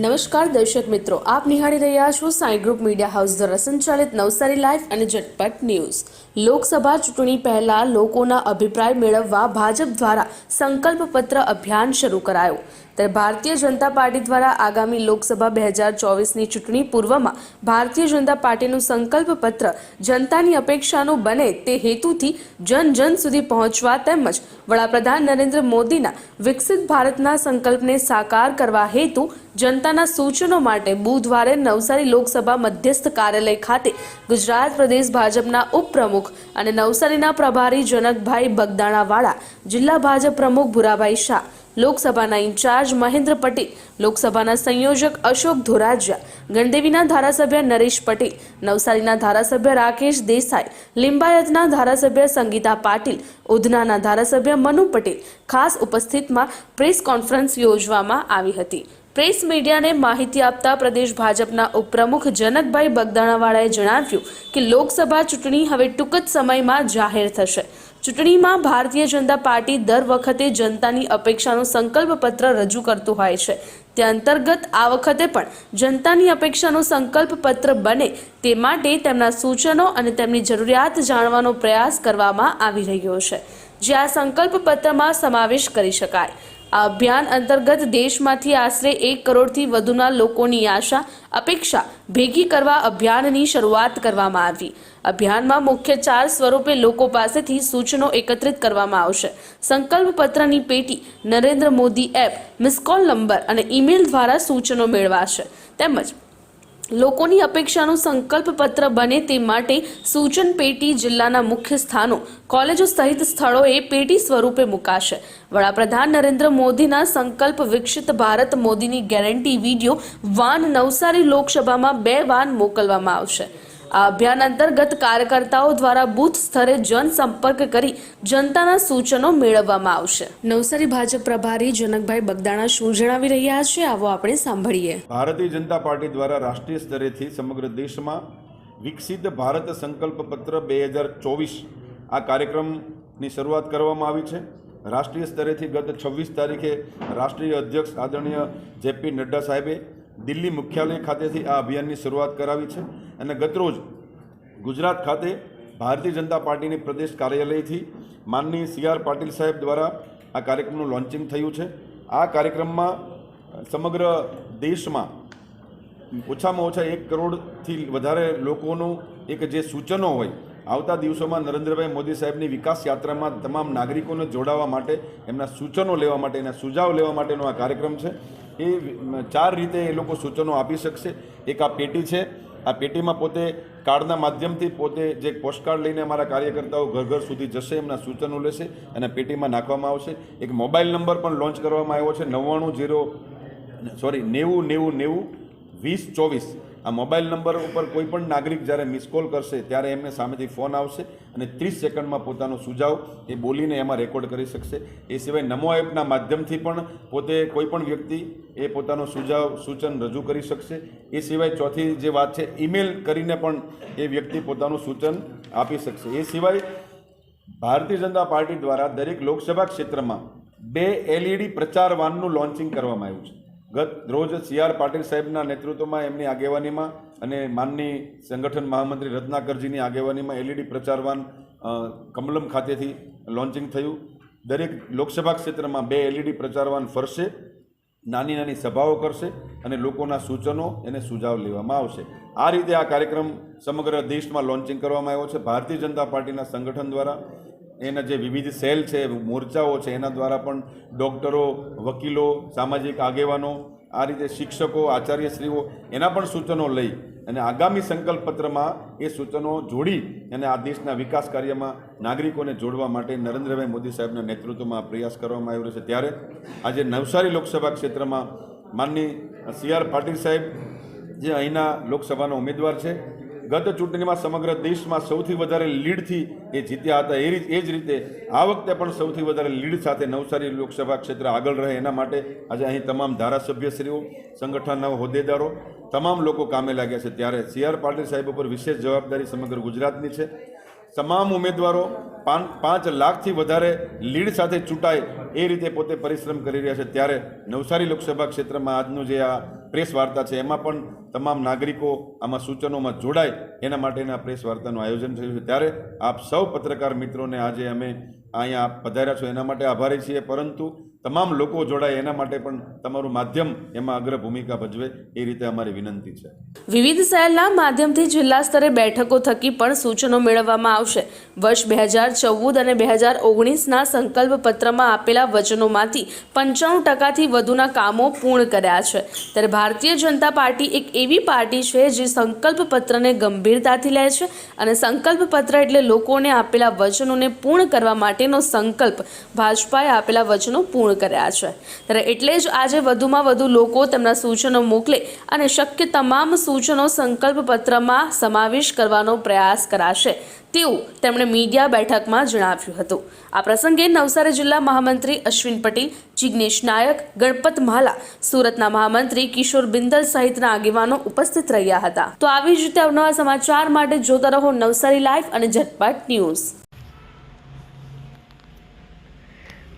નમસ્કાર દર્શક મિત્રો, આપ નિહાળી રહ્યા છો સાંઈ ગ્રુપ મીડિયા હાઉસ દ્વારા સંચાલિત નવસારી લાઈવ અને ઝટપટ ન્યૂઝ. લોકસભા ચૂંટણી પહેલા લોકોના અભિપ્રાય મેળવવા ભાજપ દ્વારા સંકલ્પ પત્ર અભિયાન શરૂ કરાયું. ત્યારે ભારતીય જનતા પાર્ટી દ્વારા આગામી લોકસભા બે હજાર ચોવીસની ચૂંટણી પૂર્વમાં ભારતીય જનતા પાર્ટીનું સંકલ્પ પત્ર જનતાની અપેક્ષાનું બને તે હેતુથી જન જન સુધી પહોંચવા તેમજ વડાપ્રધાન નરેન્દ્ર મોદીના વિકસિત ભારતના સંકલ્પને સાકાર કરવા હેતુ જનતાના સૂચનો માટે બુધવારે નવસારી લોકસભા મધ્યસ્થ કાર્યાલય ખાતે ગુજરાત પ્રદેશ ભાજપના ઉપપ્રમુખ અને નવસારીના પ્રભારી જનકભાઈ બગદાણાવાળા, જિલ્લા ભાજપ પ્રમુખ ભુરાભાઈ શાહ લોકસભાના ઇન્ચાર્જ મહેન્દ્ર પટેલ, લોકસભાના સંયોજક અશોક ધોરાજીયા, ગણદેવીના ધારાસભ્ય નરેશ પટેલ, નવસારીના ધારાસભ્ય રાકેશ દેસાઈ, લિંબાયતના ધારાસભ્ય સંગીતા પાટીલ, ઉધનાના ધારાસભ્ય મનુ પટેલ ખાસ ઉપસ્થિતમાં પ્રેસ કોન્ફરન્સ યોજવામાં આવી હતી. પ્રેસ મીડિયાને માહિતી આપતા પ્રદેશ ભાજપના ઉપપ્રમુખ જનકભાઈ બગદાણાવાળાએ જણાવ્યું કે લોકસભા ચૂંટણી હવે ટૂંક જ સમયમાં જાહેર થશે. ચૂંટણીમાં ભારતીય જનતા પાર્ટી દર વખતે જનતાની અપેક્ષાનું સંકલ્પ પત્ર રજૂ કરતું હોય છે. તે અંતર્ગત આ વખતે પણ જનતાની અપેક્ષાનો સંકલ્પ પત્ર બને તે માટે તેમના સૂચનો અને તેમની જરૂરિયાત જાણવાનો પ્રયાસ કરવામાં આવી રહ્યો છે. જે આ સંકલ્પ પત્રમાં સમાવેશ કરી શકાય. આ અભિયાન અંતર્ગત દેશમાંથી આશરે એક કરોડથી વધુના લોકોની આશા, અપેક્ષા ભેગી કરવા અભિયાનની શરૂઆત કરવામાં આવી. અભિયાનમાં મુખ્ય ચાર સ્વરૂપે લોકો પાસેથી સૂચનો એકત્રિત કરવામાં આવશે. સંકલ્પ પત્રની પેટી, Narendra Modi app missed call number અને ઈમેલ દ્વારા સૂચનો મેળવાશે. તેમજ લોકોની અપેક્ષાનું સંકલ્પ પત્ર બને તે માટે સૂચન પેટી જિલ્લાના મુખ્ય સ્થાનો, કોલેજો સહિત સ્થળોએ પેટી સ્વરૂપે મુકાશે. વડાપ્રધાન નરેન્દ્ર મોદીના સંકલ્પ વિકસિત ભારત મોદીની ગેરંટી વીડિયો વાન નવસારી લોકસભામાં બે વાન મોકલવામાં આવશે. આ અભિયાન અંતર્ગત કાર્યકર્તાઓ દ્વારા બૂથ સ્તરે જનસંપર્ક કરી જનતાના સૂચનો મેળવવામાં આવશે. નવસારી ભાજપ પ્રભારી જનકભાઈ બગદાણા શું જણાવી રહ્યા છે? આવો આપણે સાંભળીએ. ભારતીય જનતા પાર્ટી દ્વારા રાષ્ટ્રીય સ્તરેથી સમગ્ર દેશમાં વિકસિત ભારત સંકલ્પ પત્ર બે હજાર ચોવીસ આ કાર્યક્રમની શરૂઆત કરવામાં આવી છે. રાષ્ટ્રીય સ્તરેથી ગત છવ્વીસ તારીખે રાષ્ટ્રીય અધ્યક્ષ આદરણીય જેપી નડ્ડા સાહેબે દિલ્હી મુખ્યાલય ખાતેથી આ અભિયાનની શરૂઆત કરાવી છે અને ગતરોજ ગુજરાત ખાતે ભારતીય જનતા પાર્ટીની પ્રદેશ કાર્યાલયથી માનનીય સી આર પાટીલ સાહેબ દ્વારા આ કાર્યક્રમનું લોન્ચિંગ થયું છે. આ કાર્યક્રમમાં સમગ્ર દેશમાં ઓછામાં ઓછા એક કરોડથી વધારે લોકોનું એક જે સૂચનો હોય, આવતા દિવસોમાં નરેન્દ્રભાઈ મોદી સાહેબની વિકાસ યાત્રામાં તમામ નાગરિકોને જોડાવા માટે, એમના સૂચનો લેવા માટે, એના સુઝાવ લેવા માટેનો આ કાર્યક્રમ છે. એ ચાર રીતે એ લોકો સૂચનો આપી શકશે. એક આ પેટી છે. આ પેટીમાં પોતે કાર્ડના માધ્યમથી પોતે જે પોસ્ટકાર્ડ લઈને અમારા કાર્યકર્તાઓ ઘર ઘર સુધી જશે, એમના સૂચનો લેશે અને પેટીમાં નાખવામાં આવશે. એક મોબાઈલ નંબર પણ લોન્ચ કરવામાં આવ્યો છે. નવ્વાણું જીરો, સોરી, નેવું નેવું નેવું, વીસ, ચોવીસ. આ મોબાઈલ નંબર ઉપર કોઈ પણ નાગરિક જ્યારે મિસ કોલ કરશે, ત્યારે એમને સામેથી ફોન આવશે અને ત્રીસ સેકન્ડમાં પોતાનો સુઝાવ એ બોલીને એમાં રેકોર્ડ કરી શકશે. એ સિવાય નમો એપના માધ્યમથી પણ પોતે કોઈ પણ વ્યક્તિ એ પોતાનો સુઝાવ, સૂચન રજૂ કરી શકશે. એ સિવાય ચોથી જે વાત છે, ઈમેલ કરીને પણ એ વ્યક્તિ પોતાનું સૂચન આપી શકશે. એ સિવાય ભારતીય જનતા પાર્ટી દ્વારા દરેક લોકસભા ક્ષેત્રમાં બે એલઈડી પ્રચાર વાનનું લોન્ચિંગ કરવામાં આવ્યું છે. ગત રોજ સી આર પાટીલ સાહેબના નેતૃત્વમાં એમની આગેવાનીમાં અને માનની સંગઠન મહામંત્રી રત્નાકરજીની આગેવાનીમાં એલઈડી પ્રચારવાન કમલમ ખાતેથી લોન્ચિંગ થયું. દરેક લોકસભા ક્ષેત્રમાં બે એલઈડી પ્રચારવાન ફરશે, નાની નાની સભાઓ કરશે અને લોકોના સૂચનો એને સુઝાવ લેવામાં આવશે. આ રીતે આ કાર્યક્રમ સમગ્ર દેશમાં લોન્ચિંગ કરવામાં આવ્યો છે. ભારતીય જનતા પાર્ટીના સંગઠન દ્વારા એના જે વિવિધ સેલ છે, મોરચાઓ છે, એના દ્વારા પણ ડૉક્ટરો, વકીલો, સામાજિક આગેવાનો, આ રીતે શિક્ષકો, આચાર્યશ્રીઓ એના પણ સૂચનો લઈ અને આગામી સંકલ્પ પત્રમાં એ સૂચનો જોડી અને આ દેશના વિકાસ કાર્યમાં નાગરિકોને જોડવા માટે નરેન્દ્રભાઈ મોદી સાહેબના નેતૃત્વમાં પ્રયાસ કરવામાં આવ્યો છે. ત્યારે આજે નવસારી લોકસભા ક્ષેત્રમાં માનની સી આર પાટીલ સાહેબ જે અહીંના લોકસભાના ઉમેદવાર છે ગત ચૂંટણીમાં સમગ્ર દેશમાં સૌથી વધારે લીડથી એ જીત્યા હતા. એ એ જ રીતે આ વખતે પણ સૌથી વધારે લીડ સાથે નવસારી લોકસભા ક્ષેત્ર આગળ રહે એના માટે આજે અહીં તમામ ધારાસભ્યશ્રીઓ, સંગઠનના હોદ્દેદારો, તમામ લોકો કામે લાગ્યા છે. ત્યારે સી આર પાટીલ સાહેબ ઉપર વિશેષ જવાબદારી સમગ્ર ગુજરાતની છે. તમામ ઉમેદવારો પાંચ લાખથી વધારે લીડ સાથે ચૂંટાય એ રીતે પોતે પરિશ્રમ કરી રહ્યા છે. ત્યારે નવસારી લોકસભા ક્ષેત્રમાં આજનું જે આ પ્રેસ વાર્તા છે. એમાં પણ તમામ નાગરિકો આમાં સૂચનોમાં જોડાય એના માટેના પ્રેસ વાર્તાનું આયોજન થયું છે. ત્યારે આપ સૌ પત્રકાર મિત્રોને આજે અમે અહીંયા પધાર્યા છો. એના માટે આભારી છીએ. પરંતુ તમામ લોકો જોડાય એના માટે પણ તમારું માધ્યમ એમાં અગ્ર ભૂમિકા ભજવે એ રીતે અમારી વિનંતી છે. વિવિધ સેલના માધ્યમથી જિલ્લા સ્તરે બેઠકો થકી પણ સૂચનો મેળવવામાં આવશે. વર્ષ બે હજાર ચૌદ અને બે હજાર ઓગણીસના સંકલ્પ પત્રમાં આપેલા વચનોમાંથી પંચાણું ટકાથી વધુના કામો પૂર્ણ કર્યા છે. ત્યારે ભારતીય જનતા પાર્ટી એક એવી પાર્ટી છે જે સંકલ્પ પત્રને ગંભીરતાથી લે છે અને સંકલ્પ પત્ર એટલે લોકોને આપેલા વચનોને પૂર્ણ કરવા માટેનો સંકલ્પ. ભાજપાએ આપેલા વચનો પૂર્ણ કર્યા છે. ત્યારે એટલે જ આજે વધુમાં વધુ લોકો તેમના સૂચનો મોકલે અને શક્ય તમામ સૂચનો સંકલ્પ પત્રમાં સમાવેશ કરવાનો પ્રયાસ કરાશે તેવું તેમણે મીડિયા બેઠકમાં જણાવ્યું હતું. આ પ્રસંગે નવસારી જિલ્લા મહામંત્રી અશ્વિન પટેલ, જિગ્નેશ નાયક, ગણપત માલા સુરતના મહામંત્રી કિશોર બિંદલ સહિતના આગેવાનો ઉપસ્થિત રહ્યા હતા. તો આવી જ રીતે અવનવા સમાચાર માટે જોતા રહો નવસારી લાઈવ અને ઝટપટ ન્યૂઝ.